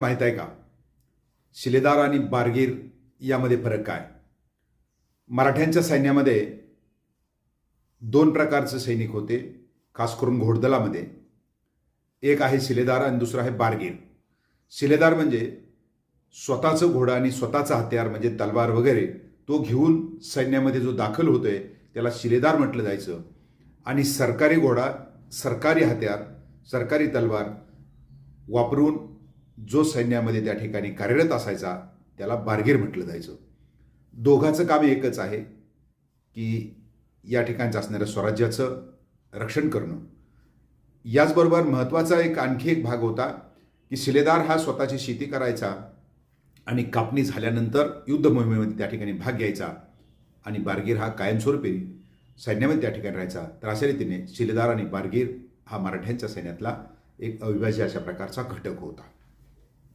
माहीत आहे का? शिलेदार आणि बारगीर यामध्ये फरक काय? मराठ्यांच्या सैन्यामध्ये दोन प्रकारचे सैनिक होते खास करून घोडदलामध्ये. एक आहे शिलेदार आणि दुसरा आहे बारगीर. शिलेदार म्हणजे स्वतःचं घोडं आणि स्वतःचं हत्यार म्हणजे तलवार वगैरे तो घेऊन सैन्यामध्ये जो दाखल होतोय त्याला शिलेदार म्हटलं जायचं. आणि सरकारी घोडा सरकारी हत्यार सरकारी तलवार वापरून जो सैन्यामध्ये त्या ठिकाणी कार्यरत असायचा त्याला बारगीर म्हटलं जायचं. दोघाचं काम एकच आहे की या ठिकाणचं असणाऱ्या स्वराज्याचं रक्षण करणं. याचबरोबर महत्त्वाचा एक आणखी एक भाग होता की शिलेदार हा स्वतःची शेती करायचा आणि कापणी झाल्यानंतर युद्ध मोहिमेमध्ये त्या ठिकाणी भाग घ्यायचा आणि बारगीर हा कायमस्वरूपी सैन्यामध्ये त्या ठिकाणी राहायचा. तर अशा रीतीने शिलेदार आणि बारगीर हा मराठ्यांच्या सैन्यातला एक अविभाज्य अशा प्रकारचा घटक होता.